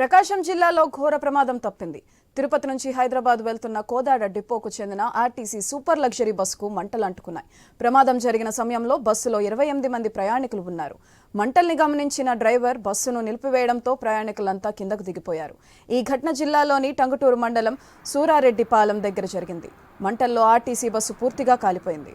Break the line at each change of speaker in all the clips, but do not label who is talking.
ప్రకాశం జిల్లాలో ఘోర ప్రమాదం తప్పింది. తిరుపతి నుంచి హైదరాబాద్ వెళ్తున్న కోదాడ డిపోకు చెందిన ఆర్టీసీ సూపర్ లగ్జరీ బస్సుకు మంటలు అంటుకున్నాయి. ప్రమాదం జరిగిన సమయంలో బస్సులో ఇరవై ఎనిమిది మంది ప్రయాణికులు ఉన్నారు. మంటల్ని గమనించిన డ్రైవర్ బస్సును నిలిపివేయడంతో ప్రయాణికులంతా కిందకు దిగిపోయారు. ఈ ఘటన జిల్లాలోని టంగుటూరు మండలం సూరారెడ్డిపాలెం దగ్గర జరిగింది. మంటల్లో ఆర్టీసీ బస్సు పూర్తిగా కాలిపోయింది.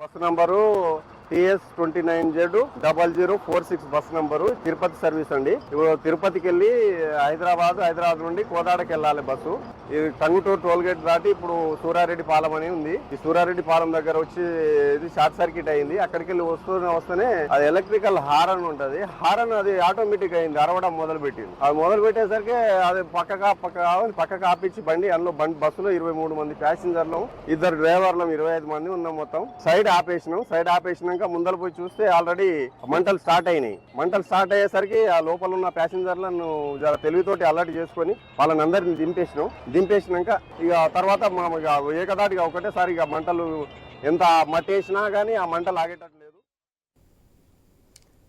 Bus number T S twenty nine Z double zero four six bus number Tirupati service అండి. ఇప్పుడు తిరుపతికి వెళ్ళి హైదరాబాద్ హైదరాబాద్ నుండి కోదాడకి వెళ్ళాలి బస్సు. ఇది టంగుటూరు టోల్ గేట్ దాటి ఇప్పుడు సూరారెడ్డి పాలెం అని ఉంది. ఈ సూరారెడ్డి పాలెం దగ్గర వచ్చి ఇది షార్ట్ సర్క్యూట్ అయింది. అక్కడికి వెళ్ళి వస్తూనే వస్తేనే అది ఎలక్ట్రికల్ హారన్ ఉంటుంది. హారన్ అది ఆటోమేటిక్ అయింది అరవడం మొదలు పెట్టింది అది మొదలు పెట్టేసరికి అది పక్కగా పక్క పక్కకు ఆపించి బండి అందులో బండి బస్సులో ఇరవై మూడు మంది ప్యాసింజర్లు ఇద్దరు డ్రైవర్లం ఇరవై ఐదు మంది ఉన్నాం మొత్తం. సైడ్ ఆపేసినాం సైడ్ ఆపేసినాక ముందర పోయి చూస్తే ఆల్రెడీ మంటలు స్టార్ట్ అయినాయి. మంటలు స్టార్ట్ అయ్యేసరికి ఆ లోపల ఉన్న ప్యాసింజర్లను తెలివితోటి అలర్ట్ చేసుకొని వాళ్ళని అందరిని దింపేసినాం. దింపేసినాక ఇక తర్వాత మనం ఇక ఏకదాటిగా ఒకటేసారి ఇక మంటలు ఎంత మట్టేసినా కానీ ఆ మంటలు ఆగేటట్టు లేదు.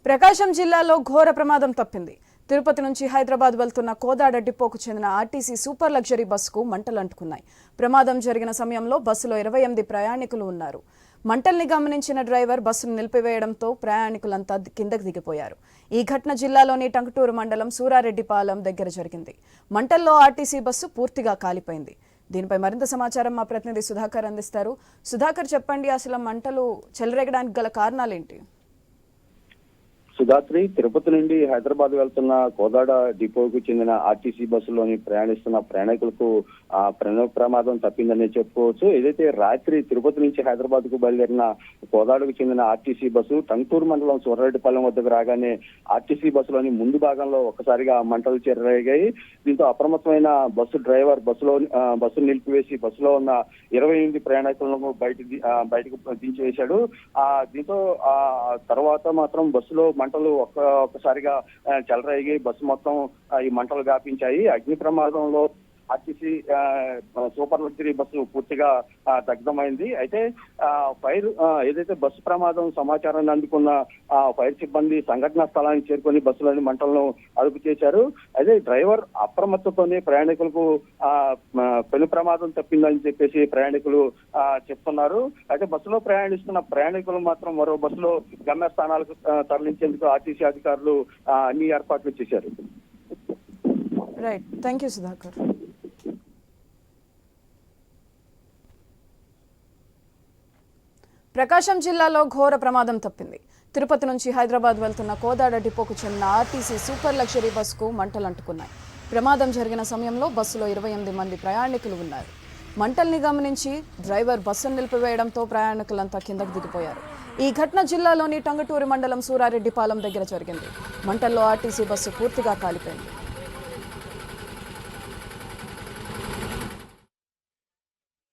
ప్రకాశం జిల్లాలో ఘోర ప్రమాదం తప్పింది. తిరుపతి నుంచి హైదరాబాద్ వెళ్తున్న కోదాడ డిపోకు చెందిన ఆర్టీసీ సూపర్ లగ్జరీ బస్సుకు మంటలు అంటుకున్నాయి. ప్రమాదం జరిగిన సమయంలో బస్సులో ఇరవై ఎనిమిది ప్రయాణికులు ఉన్నారు. మంటల్ని గమనించిన డ్రైవర్ బస్సును నిలిపివేయడంతో ప్రయాణికులంతా కిందకు దిగిపోయారు. ఈ ఘటన జిల్లాలోని టంకుటూరు మండలం సూరారెడ్డిపాలెం దగ్గర జరిగింది. మంటల్లో ఆర్టీసీ బస్సు పూర్తిగా కాలిపోయింది. దీనిపై మరింత సమాచారం మా ప్రతినిధి సుధాకర్ అందిస్తారు. సుధాకర్ చెప్పండి అసలు మంటలు చెలరేగడానికి గల కారణాలేంటి?
రాత్రి తిరుపతి నుండి హైదరాబాద్ వెళ్తున్న కోదాడ డిపోకు చెందిన ఆర్టీసీ బస్సులోని ప్రయాణిస్తున్న ప్రయాణికులకు ఆ ప్రణ ప్రమాదం తప్పిందని చెప్పుకోవచ్చు. ఏదైతే రాత్రి తిరుపతి నుంచి హైదరాబాద్కు బయలుదేరిన కోదాడకు చెందిన ఆర్టీసీ బస్సు టంగూరు మండలం సూర్రెడ్డిపాలెం వద్దకు రాగానే ఆర్టీసీ బస్సులోని ముందు భాగంలో ఒక్కసారిగా మంటలు చెరగాయి దీంతో అప్రమత్తమైన బస్సు డ్రైవర్ బస్సులో ఆ, బస్సును నిలిపివేసి బస్సులో ఉన్న ఇరవై ఎనిమిది ప్రయాణికులను బయట బయటకు దించివేశాడు. ఆ దీంతో ఆ తర్వాత మాత్రం బస్సులో మంటలు ఒక్క ఒక్కసారిగా చెలరేగి బస్సు మొత్తం ఈ మంటలు వ్యాపించాయి. అగ్ని ప్రమాదంలో ఆర్టీసీ సూపర్ లగ్జరీ బస్సు పూర్తిగా దగ్ధమైంది. అయితే ఫైర్ ఏదైతే బస్సు ప్రమాదం సమాచారాన్ని అందుకున్న ఆ, ఫైర్ సిబ్బంది సంఘటనా స్థలానికి చేరుకొని బస్సులోని మంటలను అదుపు చేశారు. అయితే డ్రైవర్ అప్రమత్తతోనే ప్రయాణికులకు పెను ప్రమాదం తప్పిందని చెప్పేసి ప్రయాణికులు చెప్తున్నారు. అయితే బస్సులో ప్రయాణిస్తున్న ప్రయాణికులు మాత్రం మరో బస్సులో గమ్యస్థానాలకు తరలించేందుకు ఆర్టీసీ అధికారులు అన్ని ఏర్పాట్లు చేశారు.
Right thank you Sudhakar Prakasam జిల్లాలో ఘోర ప్రమాదం తప్పింది. తిరుపతి నుంచి హైదరాబాద్ వెళ్తున్న కోదాడ డిపోకు చెందిన ఆర్టీసీ సూపర్ లగ్జరీ బస్సుకు మంటలు అంటుకున్నాయి ప్రమాదం జరిగిన సమయంలో బస్సులో ఇరవై ఎనిమిది మంది ప్రయాణికులు ఉన్నారు. మంటల్ని గమనించి డ్రైవర్ బస్సును నిలిపివేయడంతో ప్రయాణికులంతా కిందకు దిగిపోయారు. ఈ ఘటన జిల్లాలోని టంగటూరు మండలం సూరారెడ్డిపాలెం దగ్గర జరిగింది. మంటల్లో ఆర్టీసీ బస్సు పూర్తిగా కాలిపోయింది.